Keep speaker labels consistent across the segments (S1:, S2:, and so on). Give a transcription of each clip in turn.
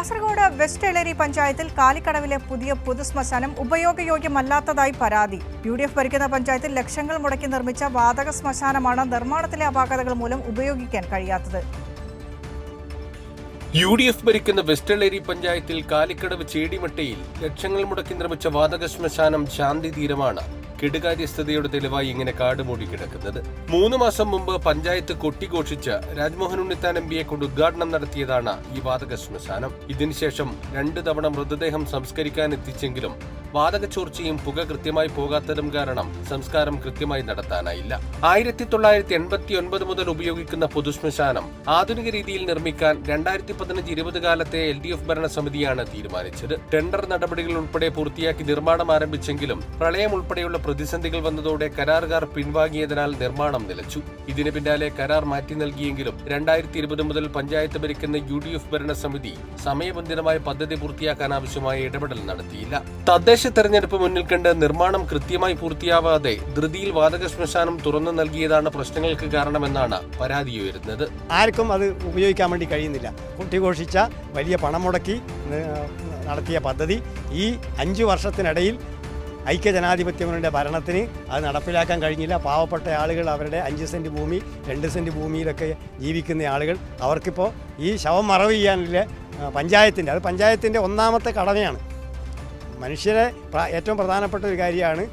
S1: Kasaragod west Eleri പഞ്ചായത്തിൽ കാലിക്കടവിലെ പുതിയ പൊതുശ്മശാനം ഉപയോഗയോഗ്യമല്ലാത്തതായി പരാതി. യു ഡി എഫ് ഭരിക്കുന്ന പഞ്ചായത്തിൽ ലക്ഷങ്ങൾ മുടക്കി നിർമ്മിച്ച വാതക ശ്മശാനമാണ് നിർമ്മാണത്തിലെ അപാകതകൾ മൂലം ഉപയോഗിക്കാൻ കഴിയാത്തത്.
S2: യു ഡി എഫ് ഭരിക്കുന്ന വെസ്റ്റ് എളേരി പഞ്ചായത്തിൽ കാലിക്കടവ് ചേടിമട്ടയിൽ ലക്ഷങ്ങൾ മുടക്കി നിർമ്മിച്ച വാതക ശ്മശാനം ശാന്തി തീരമാണ്. കെടുകാര്യസ്ഥതയുടെ തെളിവായി ഇങ്ങനെ കാടുമൂടി കിടക്കുന്നത്. മൂന്ന് മാസം മുമ്പ് പഞ്ചായത്ത് കൊട്ടിഘോഷിച്ച് രാജ്മോഹൻ ഉണ്ണിത്താൻ എം പിയെ കൊണ്ട് ഉദ്ഘാടനം നടത്തിയതാണ് ഈ വാതക ശ്മശാനം. ഇതിനുശേഷം രണ്ടു തവണ മൃതദേഹം സംസ്കരിക്കാൻ എത്തിച്ചെങ്കിലും വാതക ചോർച്ചയും പുക കൃത്യമായി പോകാത്തതും കാരണം സംസ്കാരം കൃത്യമായി നടത്താനായില്ല. ആയിരത്തി തൊള്ളായിരത്തി എൺപത്തി ഒൻപത് മുതൽ ഉപയോഗിക്കുന്ന പൊതുശ്മശാനം ആധുനിക രീതിയിൽ നിർമ്മിക്കാൻ രണ്ടായിരത്തി പതിനഞ്ച് ഇരുപത് കാലത്തെ എൽ ഡി എഫ് ഭരണസമിതിയാണ് തീരുമാനിച്ചത്. ടെൻഡർ നടപടികൾ ഉൾപ്പെടെ പൂർത്തിയാക്കി നിർമ്മാണം ആരംഭിച്ചെങ്കിലും പ്രളയം ഉൾപ്പെടെയുള്ള പ്രതിസന്ധികൾ വന്നതോടെ കരാറുകാർ പിൻവാങ്ങിയതിനാൽ നിർമ്മാണം നിലച്ചു. ഇതിന് പിന്നാലെ കരാർ മാറ്റി നൽകിയെങ്കിലും രണ്ടായിരത്തി ഇരുപത് മുതൽ പഞ്ചായത്ത് ഭരിക്കുന്ന യു ഡി എഫ് ഭരണസമിതി സമയബന്ധിതമായ പദ്ധതി പൂർത്തിയാക്കാൻ ആവശ്യമായ ഇടപെടൽ നടത്തിയില്ല. തദ്ദേശ തെരഞ്ഞെടുപ്പ് മുന്നിൽ കണ്ട് നിർമ്മാണം കൃത്യമായി പൂർത്തിയാവാതെ ധൃതിയിൽ വാതക ശ്മശാനം തുറന്നു നൽകിയതാണ് പ്രശ്നങ്ങൾക്ക് കാരണമെന്നാണ് പരാതി ഉയരുന്നത്.
S3: ആർക്കും അത് ഉപയോഗിക്കാൻ വേണ്ടി കഴിയുന്നില്ല. കുട്ടിഘോഷിച്ച വലിയ പണം മുടക്കി നടത്തിയ പദ്ധതി ഈ അഞ്ചു വർഷത്തിനിടയിൽ ഐക്യജനാധിപത്യ മുന്നണിയുടെ ഭരണത്തിന് അത് നടപ്പിലാക്കാൻ കഴിഞ്ഞില്ല. പാവപ്പെട്ട ആളുകൾ അവരുടെ അഞ്ച് സെന്റ് ഭൂമി രണ്ട് സെന്റ് ഭൂമിയിലൊക്കെ ജീവിക്കുന്ന ആളുകൾ അവർക്കിപ്പോൾ ഈ ശവം മറവ് ചെയ്യാനുള്ള പഞ്ചായത്തിന്റെ അത് പഞ്ചായത്തിന്റെ ഒന്നാമത്തെ കടമയാണ്. മനുഷ്യരെ ഏറ്റവും പ്രധാനപ്പെട്ട ഒരു കാര്യമാണ്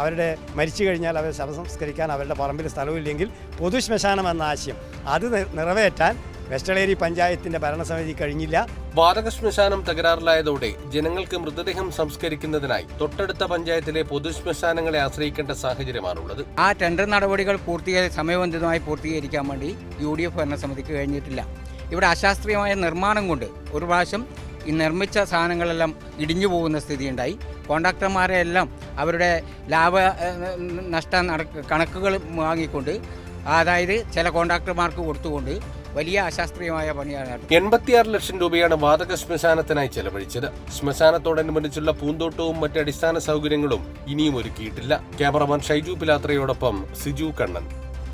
S3: അവരുടെ മരിച്ചു കഴിഞ്ഞാൽ അവരെ ശവസംസ്കരിക്കാൻ അവരുടെ പറമ്പിൽ സ്ഥലമില്ലെങ്കിൽ പൊതു ശ്മശാനം എന്ന ആശയം. അത് നിറവേറ്റാൻ വെസ്റ്റളേരി പഞ്ചായത്തിന്റെ ഭരണസമിതി കഴിഞ്ഞില്ല.
S2: വാതക ശ്മശാനം തകരാറിലായതോടെ ജനങ്ങൾക്ക് മൃതദേഹം സംസ്കരിക്കുന്നതിനായി തൊട്ടടുത്ത പഞ്ചായത്തിലെ പൊതുശ്മശാനങ്ങളെ ആശ്രയിക്കേണ്ട സാഹചര്യമാണുള്ളത്.
S4: ആ ടെൻഡർ നടപടികൾ പൂർത്തിയായി സമയബന്ധിതമായി പൂർത്തീകരിക്കാൻ വേണ്ടി യു ഡി എഫ് ഭരണസമിതിക്ക് കഴിഞ്ഞിട്ടില്ല. ഇവിടെ അശാസ്ത്രീയമായ നിർമ്മാണം കൊണ്ട് ഒരു പ്രാവശ്യം ഈ നിർമ്മിച്ച സാധനങ്ങളെല്ലാം ഇടിഞ്ഞു പോകുന്ന സ്ഥിതിയുണ്ടായി. കോൺട്രാക്ടർമാരെ എല്ലാം അവരുടെ ലാഭ നഷ്ട കണക്കുകൾ വാങ്ങിക്കൊണ്ട് അതായത് ചില കോൺട്രാക്ടർമാർക്ക് കൊടുത്തുകൊണ്ട് വലിയ അശാസ്ത്രീയമായ പണിയാണ്.
S2: എൺപത്തിയാറ് ലക്ഷം രൂപയാണ് വാതക ശ്മശാനത്തിനായി ചെലവഴിച്ചത്. ശ്മശാനത്തോടനുബന്ധിച്ചുള്ള പൂന്തോട്ടവും മറ്റ് അടിസ്ഥാന സൗകര്യങ്ങളും ഇനിയും ഒരുക്കിയിട്ടില്ല. ക്യാമറമാൻ ഷൈജു പിലാത്രയോടൊപ്പം സിജു കണ്ണൻ.